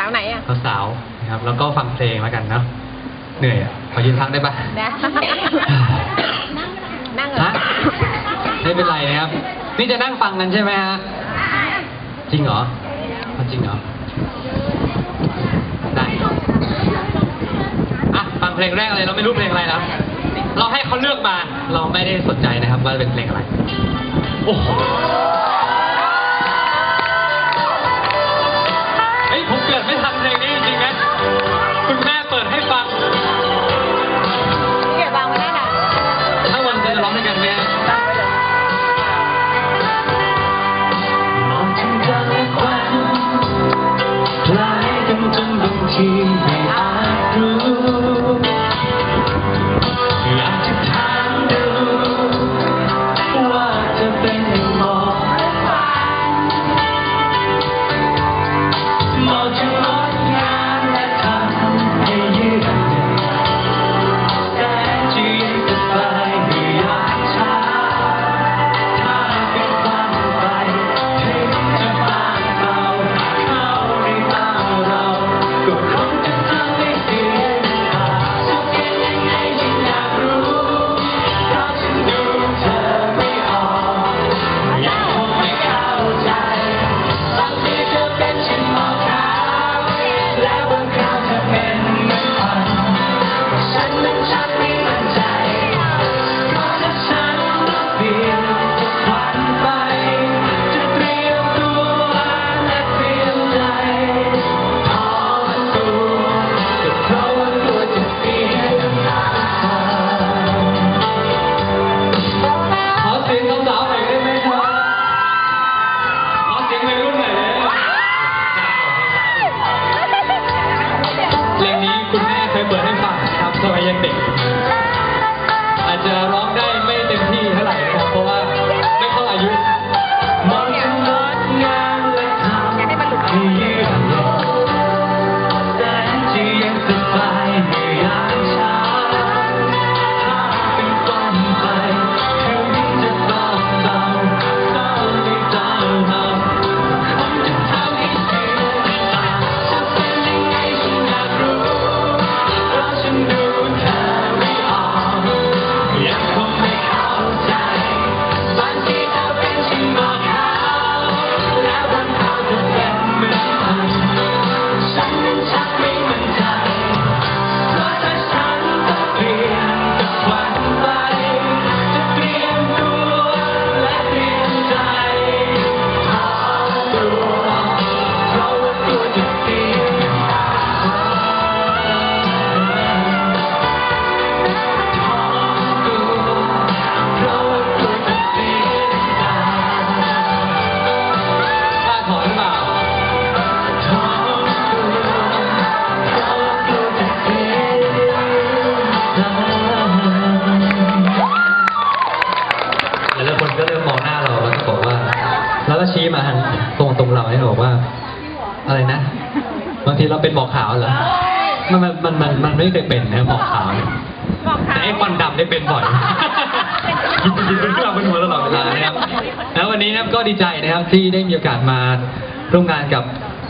สาวไหนอะ สาวๆนะครับ แล้วก็ฟังเพลงแล้วกันเนาะเหนื่อยอะขอยืนพักได้ปะได้ นั่งเหรอฮะไม่เป็นไรนะครับ นี่จะนั่งฟังกันใช่ไหมฮะ จริงเหรอเอาจริงเหรอ ได้ อะ ฟังเพลงแรกเลย เราไม่รู้เพลงอะไรแล้ว เราให้เขาเลือกมา เราไม่ได้สนใจนะครับ ว่าเป็นเพลงอะไร โอ้โห เกิดไม่ทำเพลงนี้จริงๆนะ อะไรนะ บางทีเราเป็นหมอกขาวเหรอ มันมันมันมันมันไม่เคยเป็นนะหมอกขาวเนี่ยบอกเขาแต่ไอ้ควันดำได้เป็นบ่อยยินดีเป็นเรื่องบนหัวตลอดเวลานะครับ แล้ววันนี้นะครับก็ดีใจนะครับที่ได้มีโอกาสมาร่วมงานกับ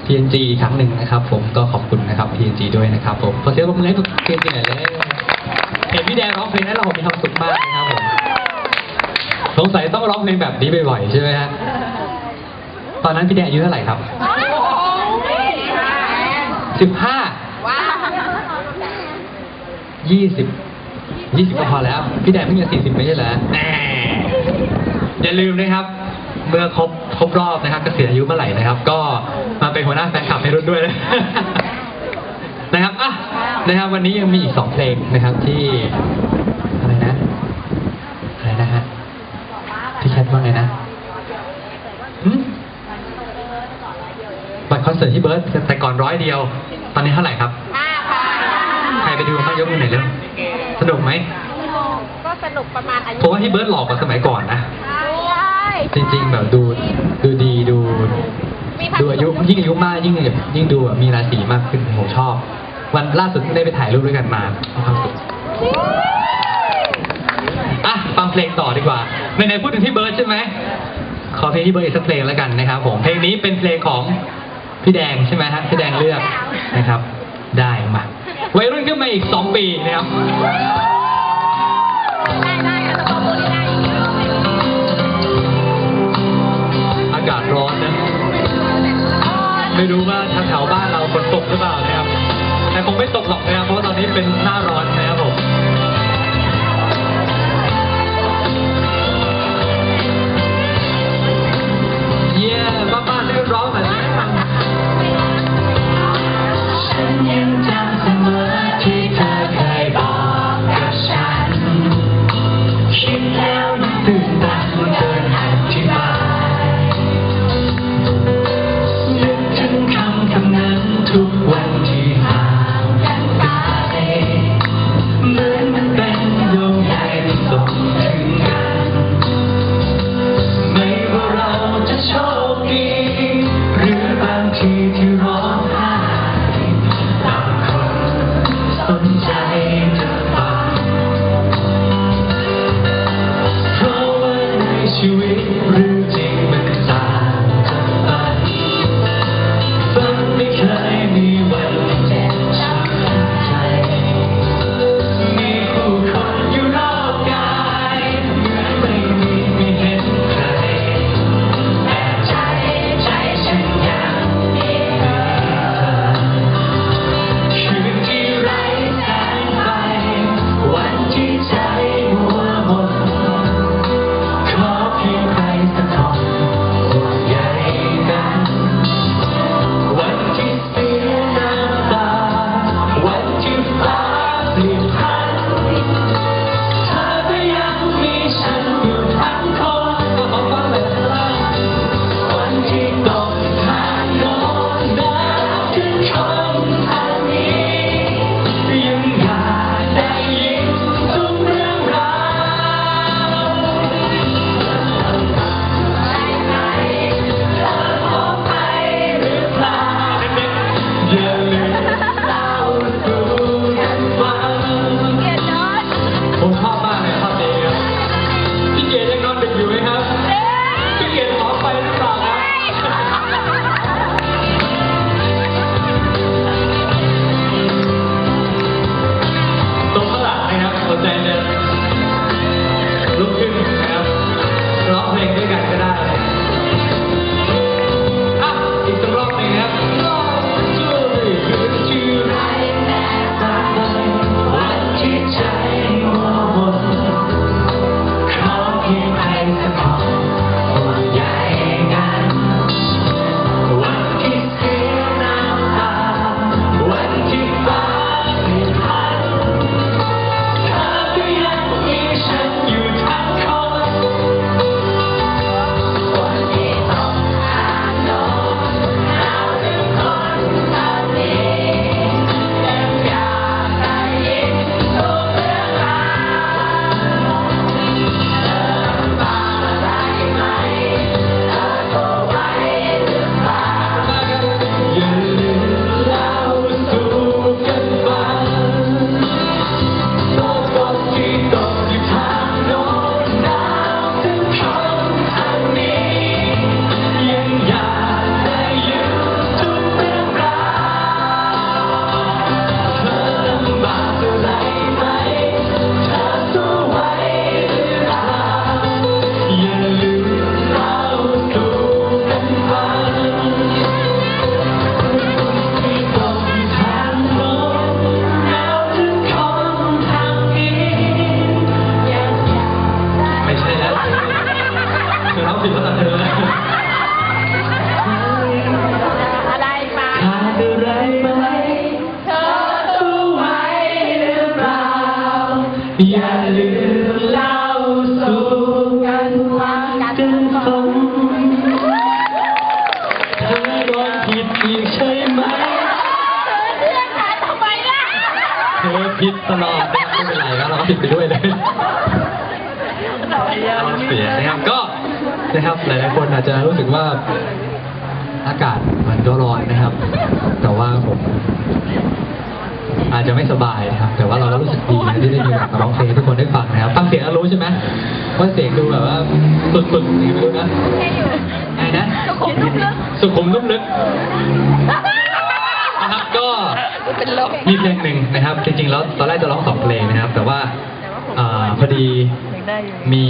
PNG อีกครั้งหนึ่งนะครับ ผมก็ขอบคุณนะครับ PNG ด้วยนะครับผมขอเสียงปรบมือให้กับ PNG หน่อยเลยเห็นพี่แดงร้องเพลงนั้นเราผมมีความสุขมากนะครับผมสงสัยต้องร้องเพลงแบบนี้บ่อยๆใช่ไหมฮะตอนนั้นพี่แดงอายุเท่าไหร่ครับ สิบห้าว้าวยี่สิบยี่สิบก็พอแล้ว พี่แดงเพิ่งจะสี่สิบไม่ใช่เหรอแหมอย่าลืมนะครับ เมื่อครบครบรอบนะครับเกษียณอายุเมื่อไหร่นะครับ ก็มาเป็นหัวหน้าแฟนคลับในรุ่นด้วยนะนะครับอะนะครับ วันนี้ยังมีอีกสองเพลงนะครับที่อะไรนะอะไรนะฮะพี่แคทว่าไงนะหึ อนเสิร์ตที่เบิร์ดแต่ก่อนร้อยเดียว ตอนนี้เท่าไหร่ครับห้าพันใครไปดูบ้างยกมือหน่อยเร็วสนุกไหมก็สนุกประมาณอายุผมว่าที่เบิร์ดหลอกกว่าสมัยก่อนนะ ใช่จริง ๆ แบบดูดูดีดู มีพันดูอายุยิ่งอายุมากยิ่งยิ่งดูแบบมีราศีมากขึ้นผมชอบ วันล่าสุดเพิ่งได้ไปถ่ายรูปด้วยกันมามีความสุขอะฟังเพลงต่อดีกว่าในในๆพูดถึงพี่เบิร์ดใช่ไหมขอเพลงที่เบิร์ดอีกสักเพลงแล้วกันนะครับผมเพลงนี้เป็นเพลงของ พี่แดงใช่ไหมฮะพี่แดงเลือกนะครับ ได้มาวัยรุ่นขึ้นมาอีกสองปีนะครับอากาศร้อนนะ ไม่รู้ว่าแถวบ้านเราฝนตกหรือเปล่านะครับ แต่คงไม่ตกหรอกนะครับ เพราะตอนนี้เป็นหน้าร้อนนะครับ ตลอดไม่เป็นไรครับเราก็ผิดไปด้วยเลยเสียนะครับก็นะครับหลายๆคนอาจจะรู้สึกว่าอากาศมันก็ร้อนนะครับ แต่ว่าผมอาจจะไม่สบายนะครับ แต่ว่าเราก็รู้สึกดีนะที่ได้มีโอกาสร้องเพลงทุกคนได้ฟังนะครับฟังเสียงแล้วรู้ใช่ไหมว่าเสียงดูแบบว่าสุดๆนี่ไม่รู้นะไอ้นะสุขุมนุ่มลึก มีเพลงหนึ่งนะครับ จริงๆแล้วตอนแรกจะร้องสองเพลงนะครับ แต่ว่าอ่าพอดีมี